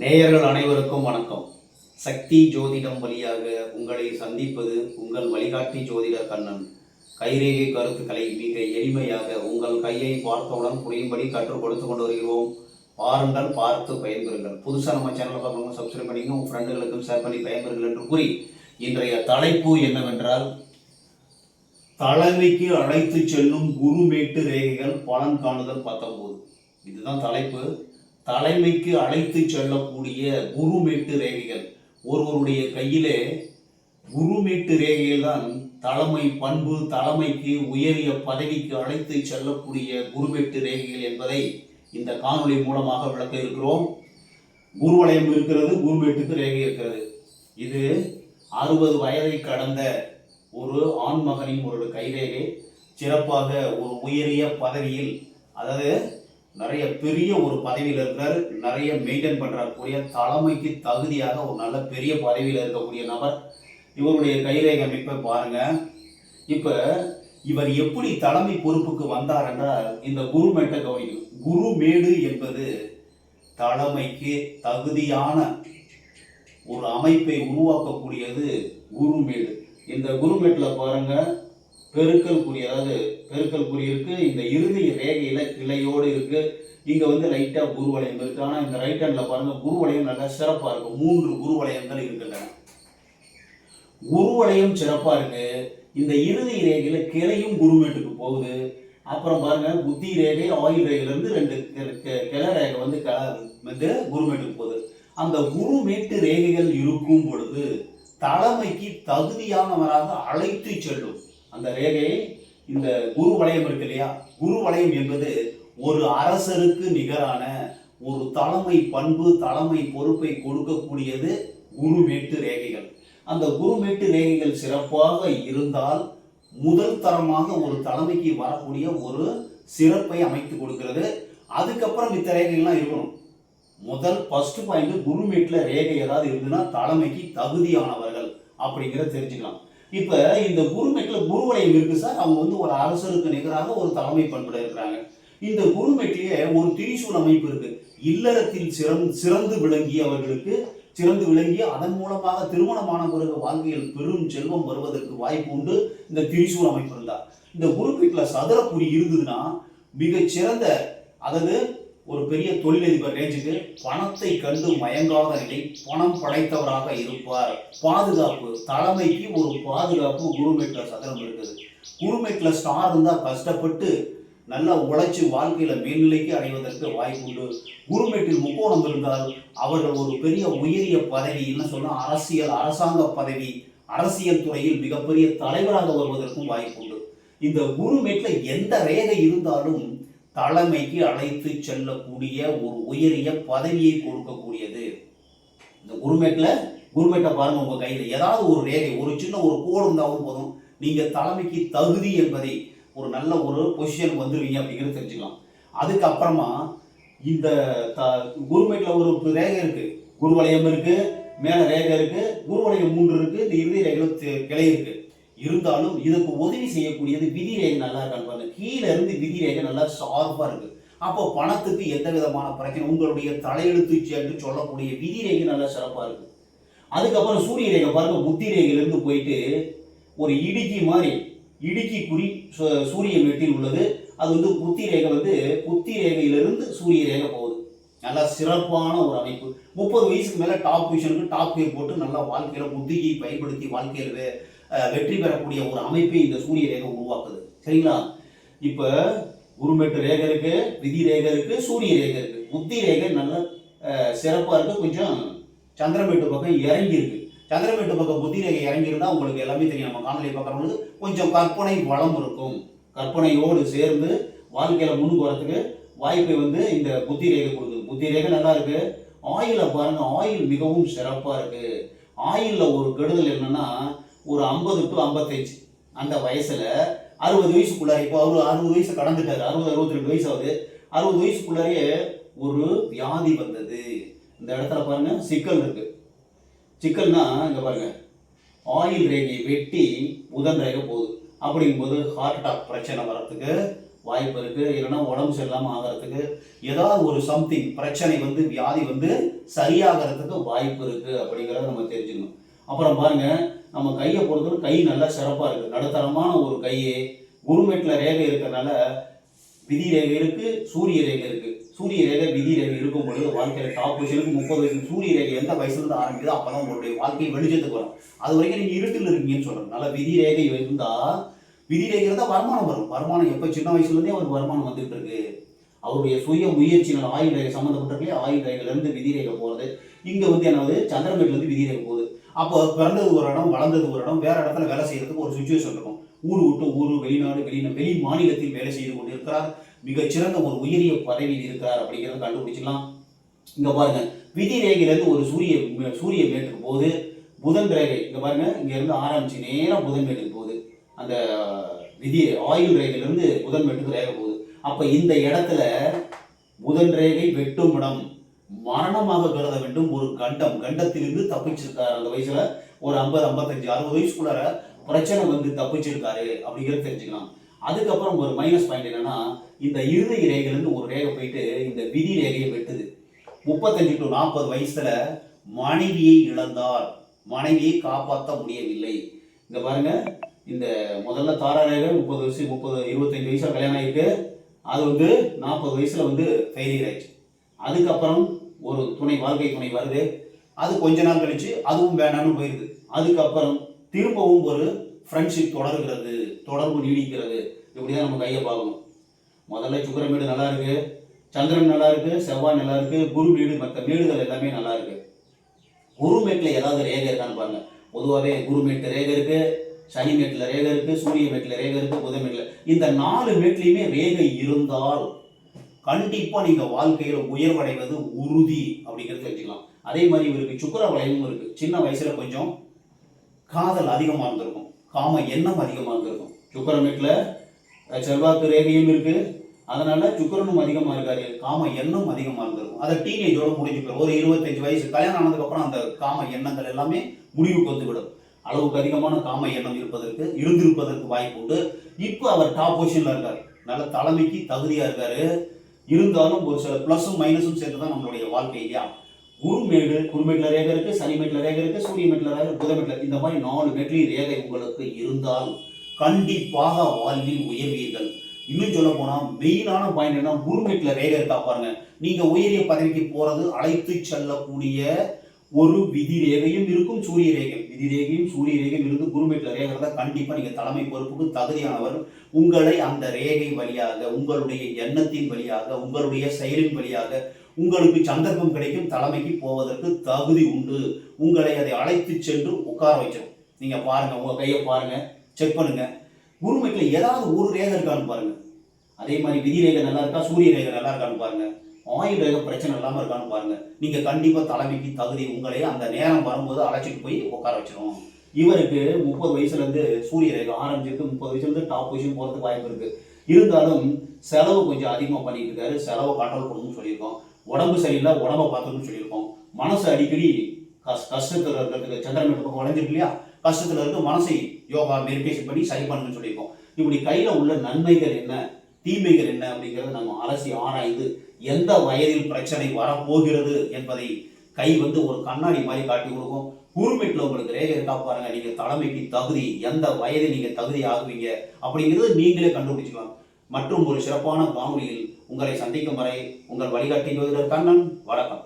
நேயர்கள் அனைவருக்கும் வணக்கம். சக்தி ஜோதிடம் வழியாக உங்களை சந்திப்பது உங்கள் வழிகாட்டி ஜோதிடர் கண்ணன். கைரேகை கருத்துக்களை மிக எளிமையாக உங்கள் கையை பார்த்தவுடன் புரியும்படி கற்றுக் கொடுத்து கொண்டு வருகிறோம். பாருங்கள் பார்த்து பயன்பெறுங்கள். புதுசாக நம்ம சேனலை பார்க்கணும் சப்ஸ்கிரைப் பண்ணிங்க உங்கள் ஃப்ரெண்டுகளுக்கும் ஷேர் பண்ணி பயன்பெறுங்கள் என்று கூறி இன்றைய தலைப்பு என்னவென்றால் தலைமைக்கு அழைத்து செல்லும் குருமேட்டு ரேகைகள் பலன் காணுதல் பத்தொன்பது. இதுதான் தலைப்பு. தலைமைக்கு அழைத்து செல்லக்கூடிய குருமேட்டு ரேகைகள். ஒருவருடைய கையிலே குருமேட்டு ரேகைகள் தான் தலைமை பண்பு தலைமைக்கு உயரிய பதவிக்கு அழைத்து செல்லக்கூடிய குருமேட்டு ரேகைகள் என்பதை இந்த காணொளி மூலமாக விளக்க இருக்கிறோம் குருவலயம் இருக்கிறது குருமேட்டுக்கு ரேகை இருக்கிறது. இது அறுபது வயதை கடந்த ஒரு ஆண்மகனின் ஒரு கைரேகை. சிறப்பாக ஒரு உயரிய பதவியில் அதாவது நிறைய பெரிய ஒரு பதவியில் இருக்கிறார். நிறைய மெயின்டைன் பண்ணுறக்கூடிய தலைமைக்கு தகுதியாக ஒரு நல்ல பெரிய பதவியில் இருக்கக்கூடிய நபர். இவருடைய கைரேகை அமைப்பை பாருங்கள் இப்போ இவர் எப்படி தலைமை பொறுப்புக்கு வந்தார் என்றால் இந்த குருமேட்டை குரு குருமேடு என்பது தலைமைக்கு தகுதியான ஒரு அமைப்பை உருவாக்கக்கூடியது குருமேடு இந்த குருமேட்டில் பாருங்கள் பெருக்கல் குறி அதாவது பெருக்கல் குறி இருக்கு இந்த இறுதி ரேகையில கிளையோடு இருக்கு. இங்க வந்து லைட்டா குருவலயம் இருக்கு. ஆனா இந்த ரைட் ஹேண்ட்ல பாருங்க குருவலயம் நல்லா சிறப்பா இருக்கு. மூன்று குருவலயங்கள் இருக்கின்றன. குருவலயம் சிறப்பா இருக்கு. இந்த இறுதி ரேகையில கிளையும் குருமேட்டுக்கு போகுது. அப்புறம் பாருங்க புத்தி ரேகை ஆயுள் ரேகையில இருந்து ரெண்டு கி- கிளை ரேகை வந்து வந்து குருமேட்டுக்கு போகுது. அந்த குருமேட்டு ரேகைகள் இருக்கும் பொழுது தலைமைக்கு தகுதியானவராக அழைத்து செல்லும். அந்த ரேகை இந்த குரு வளையம் இருக்கு இல்லையா? குரு வளையம் என்பது ஒரு அரசருக்கு நிகரான ஒரு தலைமை பண்பு தலைமை பொறுப்பை கொடுக்கக்கூடியது குருமேட்டு ரேகைகள். அந்த குருமேட்டு ரேகைகள் சிறப்பாக இருந்தால் முதல் தரமாக ஒரு தலைமைக்கு வரக்கூடிய ஒரு சிறப்பை அமைத்து கொடுக்கிறது. அதுக்கப்புறம் மித்த ரேகைகள்லாம் இருக்கணும். முதல் ஃபர்ஸ்ட் பாயிண்ட் குருமேட்டில் ரேகை ஏதாவது இருந்ததுன்னா தலைமைக்கு தகுதியானவர்கள் அப்படிங்கிறத தெரிஞ்சுக்கலாம். இப்போ இந்த குருமெட்டில் குருவலயம் இருக்குது சார். அவங்க வந்து ஒரு அரசருக்கு நிகராக ஒரு தலைமை பண்புல இருக்கிறாங்க. இந்த குருமெட்டிலே ஒரு திரிசூல் அமைப்பு இருக்கு. இல்லறத்தில் சிறந்து சிறந்து விளங்கியவர்களுக்கு சிறந்து விளங்கி அதன் மூலமாக திருமணமான பிறகு வாழ்க்கையில் பெரும் செல்வம் வருவதற்கு வாய்ப்பு உண்டு. இந்த திரிசூல் அமைப்பு இருந்தால் இந்த குருமேட்ல சதுரப்புரி இருந்ததுன்னா மிகச்சிறந்த அதாவது ஒரு பெரிய தொழிலதிபர் ரேஞ்சுக்கு பணத்தை கண்டு மயங்காத நிலை பணம் படைத்தவராக இருப்பார். பாதுகாப்பு தலைமைக்கு ஒரு பாதுகாப்பு குருமேட்ல சதனம் இருக்குது. குருமேட்ல ஸ்டார் இருந்தால் கஷ்டப்பட்டு நல்லா உழைச்சி வாழ்க்கையில மேல்நிலைக்கு அடைவதற்கு வாய்ப்பு உண்டு. குருமேட்டில் முக்கோணம் இருந்தால் அவர்கள் ஒரு பெரிய உயரிய பதவி என்ன சொன்னா அரசியல் அரசாங்க பதவி அரசியல் துறையில் மிகப்பெரிய தலைவராக வருவதற்கும் வாய்ப்பு உண்டு. இந்த குருமேட்ல எந்த ரேகை இருந்தாலும் தலைமைக்கு அழைத்து செல்லக்கூடிய ஒரு உயரிய பதவியை கொடுக்கக்கூடியது. இந்த குருமேட்டில் குருமேட்டை பாருங்க உங்கள் கையில். ஏதாவது ஒரு ரேகை ஒரு சின்ன ஒரு கோடு இருந்தாலும் போதும். நீங்கள் தலைமைக்கு தகுதி என்பதை ஒரு நல்ல ஒரு பொசிஷன் வந்துருவீங்க அப்படிங்கிறத தெரிஞ்சுக்கலாம். அதுக்கப்புறமா இந்த த குருமேட்டில் ஒரு ரேகை இருக்குது குருவலயம் இருக்குது மேலே ரேகை இருக்குது குருவலயம் மூன்று இருக்குது இந்த இறுதி ரேகையில் கிளை இருக்குது இருந்தாலும் இதுக்கு உதவி செய்யக்கூடியது விதி ரேகை நல்லா இருக்கான்னு பாருங்க. கீழே இருந்து விதி ரேகை நல்லா ஷார்ப்பாக இருக்கு. அப்போ பணத்துக்கு எந்த விதமான பிரச்சனை உங்களுடைய தலையெழுத்து என்று சொல்லக்கூடிய விதி ரேகை நல்லா சிறப்பாக இருக்கு. அதுக்கப்புறம் சூரிய ரேகை பாருங்க புத்தி ரேகையிலேருந்து போயிட்டு ஒரு இடுக்கி மாதிரி இடுக்கி குறி சூரிய மெட்டில் உள்ளது. அது வந்து புத்தி ரேகை வந்து புத்தி ரேகையிலிருந்து சூரிய ரேகை போகுது. நல்லா சிறப்பான ஒரு அமைப்பு. முப்பது வயசுக்கு மேலே டாப் பொசிஷனுக்கு டாப் கியர் போட்டு நல்லா வாழ்க்கையில் புத்தியை பயன்படுத்தி வாழ்க்கையில் வெற்றி பெறக்கூடிய ஒரு அமைப்பை இந்த சூரிய ரேகை உருவாக்குது. சரிங்களா? இப்ப குருமெட்டு ரேகை இருக்கு விதி ரேகை இருக்கு சூரிய ரேகை இருக்கு. புத்தி ரேகை நல்ல சிறப்பாக சிறப்பா இருக்கு. கொஞ்சம் சந்திரமேட்டு பக்கம் இறங்கி இருக்கு சந்திரமேட்டு பக்கம் புத்தி ரேகை இறங்கி உங்களுக்கு எல்லாமே தெரியும். நம்ம காணொலி பார்க்கறவங்களுக்கு கொஞ்சம் கற்பனை வளம் இருக்கும். கற்பனையோடு சேர்ந்து வாழ்க்கையில முன்னுக்கு வரத்துக்கு வாய்ப்பை வந்து இந்த புத்தி ரேகை கொடுக்குது. புத்தி ரேகை நல்லா இருக்கு. ஆயில பாருங்க ஆயில் மிகவும் சிறப்பா இருக்கு. ஆயில்ல ஒரு கெடுதல் என்னன்னா ஒரு ஐம்பது டு ஐம்பத்தஞ்சு அந்த வயசுல அறுபது வயசுக்குள்ளார இப்போ அவரு அறுபது வயசு கடந்துட்டாரு. அறுபது அறுபத்தி ரெண்டு வயசு ஆகுது. அறுபது வயசுக்குள்ளாரே ஒரு வியாதி வந்தது. இந்த இடத்துல பாருங்க சிக்கல் இருக்கு. சிக்கல்னா இங்க பாருங்க. ஆயில் ரேகையை வெட்டி புதன் ரேகை போகுது. அப்படிங்கும்போது ஹார்ட் அட்டாக் பிரச்சனை வரத்துக்கு வாய்ப்பு இருக்கு. இல்லைன்னா உடம்பு சரியில்லாம ஆகிறதுக்கு ஏதாவது ஒரு சம்திங் பிரச்சனை வந்து வியாதி வந்து சரியாகிறதுக்கு வாய்ப்பு இருக்கு அப்படிங்கிறத நம்ம தெரிஞ்சுக்கணும். அப்புறம் பாருங்க நம்ம கையை பொறுத்தவரை கை நல்லா சிறப்பாக இருக்குது நடுத்தரமான ஒரு கையே குருமேட்டில் ரேகை இருக்கிறனால விதி ரேகை இருக்குது சூரிய ரேகை இருக்குது சூரிய ரேகை விதி ரேகை இருக்கும் பொழுது வாழ்க்கையில் டாப் பொசிஷனுக்கு முப்பது வயசு சூரிய ரேகை எந்த வயசுலேருந்து இருந்து அப்போ தான் உங்களுடைய வாழ்க்கை வெளிச்சத்துக்கு வரும். அது வரைக்கும் நீங்கள் இருட்டில் இருக்கீங்கன்னு சொல்கிறேன் நல்ல விதி ரேகை இருந்தால் விதி ரேகை இருந்தால் வருமானம் வரும். வருமானம் எப்போ சின்ன வயசுலேருந்தே அவருக்கு வருமானம் வந்துகிட்டு இருக்கு. அவருடைய சுய முயற்சிகள் ஆயுள் ரேகை சம்மந்தப்பட்டிருக்கே ஆயுள் ரேகையிலேருந்து விதி ரேகை போகிறது இங்கே வந்து என்னது? சந்திரமேட்லேருந்து விதி ரேகை போகுது. அப்போ பிறந்தது ஒரு இடம் வளர்ந்தது ஒரு இடம் வேற இடத்துல வேலை செய்யறதுக்கு ஒரு சுச்சுவேஷன் இருக்கும். ஊர் விட்டு ஊர் வெளிநாடு வெளி வெளி மாநிலத்தில் வேலை செய்து கொண்டு இருக்கிறார் மிகச்சிறந்த ஒரு உயரிய பதவியில் இருக்கிறார் அப்படிங்கிறத கண்டுபிடிச்சிக்கலாம் இங்க பாருங்க விதி ரேகையிலேருந்து ஒரு சூரிய சூரிய மேட்டுக்கு போகுது. புதன் ரேகை இங்க பாருங்க இங்க இருந்து ஆரம்பிச்சு நேரா புதன் மேட்டுக்கு போகுது. அந்த விதி ஆயுள் ரேகையிலிருந்து புதன் மேட்டுக்கு ரேகை போகுது. அப்ப இந்த இடத்துல புதன் ரேகை வெட்டும் இடம். மரணமாக கருத வேண்டும். ஒரு கண்டம். கண்டத்திலிருந்து தப்பிச்சிருக்காரு. அந்த வயசுல ஒரு ஐம்பது ஐம்பத்தஞ்சு அறுபது வயசுக்குள்ளார பிரச்சனை வந்து தப்பிச்சிருக்காரு அப்படிங்கிறத தெரிஞ்சுக்கலாம். அதுக்கப்புறம் ஒரு மைனஸ் பாயிண்ட் என்னன்னா இந்த இருதய ரேகையிலிருந்து ஒரு ரேகை போயிட்டு இந்த விதி ரேகையை வெட்டுது. முப்பத்தஞ்சு டு நாற்பது வயசுல மனைவியை இழந்தார். மனைவியை காப்பாற்ற முடியவில்லை. இங்க பாருங்க. இந்த முதல்ல தாரா ரேகை முப்பது வயசு முப்பது இருபத்தஞ்சு வயசுல கல்யாணம் ஆயிருக்கு. அது வந்து நாற்பது வயசுல வந்து ஃபெயிலியர் ஆயிடுச்சு. அதுக்கப்புறம் ஒரு துணை வாழ்க்கை துணை வருது. அது கொஞ்ச நாள் கழிச்சு அதுவும் வேணாம்னு போயிடுது அதுக்கப்புறம் திரும்பவும் ஒரு ஃப்ரெண்ட்ஷிப் தொடர்கிறது தொடர்பு நீடிக்கிறது. இப்படி தான் நம்ம கையை பார்க்கணும். முதல்ல சுக்கரமேடு நல்லா இருக்கு சந்திரன் நல்லா இருக்கு செவ்வாய் நல்லா இருக்கு குரு வீடு மற்ற வீடுகள் எல்லாமே நல்லா இருக்கு. குருமேட்டில் ஏதாவது ரேகை இருக்கான்னு பாருங்க. பொதுவாகவே குருமேட்டு ரேகை இருக்கு சனி மேட்டில் ரேகை இருக்கு சூரிய மேட்டில் ரேகை இருக்கு புத மேட்டில். இந்த நாலு மேட்லையுமே ரேகை இருந்தால் கண்டிப்பாக நீங்கள் வாழ்க்கையில் உயர்வடைவது உறுதி அப்படிங்கிறது தெரிஞ்சுக்கலாம் அதே மாதிரி இவருக்கு சுக்கர வளையமும் இருக்குது சின்ன வயசில் கொஞ்சம் காதல் அதிகமாக இருந்திருக்கும். காம எண்ணம் அதிகமாக இருந்திருக்கும். சுக்கரமேட்டில் செல்வாக்கு ரேகையும் இருக்குது அதனால சுக்கரனும் அதிகமாக இருக்காரு. காம எண்ணம் அதிகமாக இருந்திருக்கும். அதை டீனேஜோட முடிஞ்சு போயிடும் ஒரு இருபத்தஞ்சு வயசு கல்யாணம் ஆனதுக்கப்புறம் அந்த காம எண்ணங்கள் எல்லாமே முடிவுக்கு வந்துவிடும். அளவுக்கு அதிகமான காம எண்ணம் இருப்பதற்கு இருந்திருப்பதற்கு வாய்ப்பு உண்டு. இப்போ அவர் டாப் பொசிஷனில் இருக்கார். நல்ல தலைமைக்கு தகுதியாக இருக்காரு. இருந்தாலும் ஒரு சில ப்ளஸும் மைனஸும் சேர்த்து தான் நம்மளுடைய வாழ்க்கை இல்லையா? குருமேடு குருமேட்டில் ரேகை இருக்குது சனிமேட்டில் ரேகை இருக்குது சூரிய ரேகை புதமேட்டில் இந்த மாதிரி நாலு மேட்லையும் ரேகை உங்களுக்கு இருந்தால் கண்டிப்பாக வாழ்வில் உயர்வீர்கள். இன்னும் சொல்ல போனால் மெயினான பாயிண்ட் என்ன குருமேட்டில் ரேகை இருக்கா பாருங்க. நீங்கள் உயரிய பதவிக்கு போகிறது அழைத்து செல்லக்கூடிய ஒரு விதி ரேகையும் இருக்கும் சூரிய ரேகை விதி ரேகையும் சூரிய ரேகையும் இருந்து குருமேட்ல ரேகை இருந்தா கண்டிப்பா நீங்க தலைமை பொறுப்புக்கு தகுதியானவர். உங்களை அந்த ரேகை வழியாக உங்களுடைய எண்ணத்தின் வழியாக உங்களுடைய செயலின் வழியாக உங்களுக்கு சந்தர்ப்பம் கிடைக்கும் தலைமைக்கு போவதற்கு தகுதி உண்டு. உங்களை அதை அழைத்து சென்று உட்கார வைச்சிடும் நீங்க பாருங்க உங்க கையை பாருங்க செக் பண்ணுங்க. குருமேட்ல ஏதாவது ஒரு ரேகை இருக்கான்னு பாருங்க. அதே மாதிரி விதி ரேகை நல்லா இருக்கா சூரிய ரேகை நல்லா இருக்கான்னு பாருங்க. ஆயுள் வேக பிரச்சனை இல்லாமல் இருக்கான்னு பாருங்க. நீங்கள் கண்டிப்பாக தலைமைக்கு தகுதி உங்களை அந்த நேரம் வரும்போது அழைச்சிட்டு போய் உட்கார வச்சிடும் இவருக்கு முப்பது வயசுலேருந்து சூரிய ரேகம் ஆரம்பிச்சிருக்கு. முப்பது வயசுலேருந்து டாப் பொசிஷன் போகிறதுக்கு வாய்ப்பு இருக்குது இருந்தாலும் செலவு கொஞ்சம் அதிகமாக பண்ணிட்டு இருக்காரு. செலவை கண்ட்ரோல் பண்ணணும்னு சொல்லியிருக்கோம். உடம்பு சரியில்லை உடம்ப பார்க்கணும்னு சொல்லியிருக்கோம். மனசு அடிக்கடி கஷ் கஷ்டத்தில் இருக்கிறதுக்கு சந்திரன் பக்கம் வளைஞ்சிருக்கு இல்லையா? கஷ்டத்தில் இருக்க மனசை யோகா மெடிடேஷன் பண்ணி சரி பண்ணணும்னு சொல்லியிருக்கோம். இப்படி கையில் உள்ள நன்மைகள் என்ன? தீமைகள் என்ன அப்படிங்கிறத நம்ம அலசி ஆராய்ந்து எந்த வயதில் பிரச்சனை வரப்போகிறது என்பதை கை வந்து ஒரு கண்ணாடி மாதிரி காட்டி கொடுக்கும். குருமெட்டில் உங்களுக்கு ரேகை இருக்கா பாருங்க. நீங்க தலைமைக்கு தகுதி எந்த வயதில் நீங்க தகுதி ஆகுவீங்க அப்படிங்கிறது நீங்களே கண்டுபிடிச்சிக்கலாம் மற்றும் ஒரு சிறப்பான வானொலியில் உங்களை சந்திக்கும் வரை உங்கள் வழிகாட்டி ஜோதிடர் கண்ணன் வணக்கம்.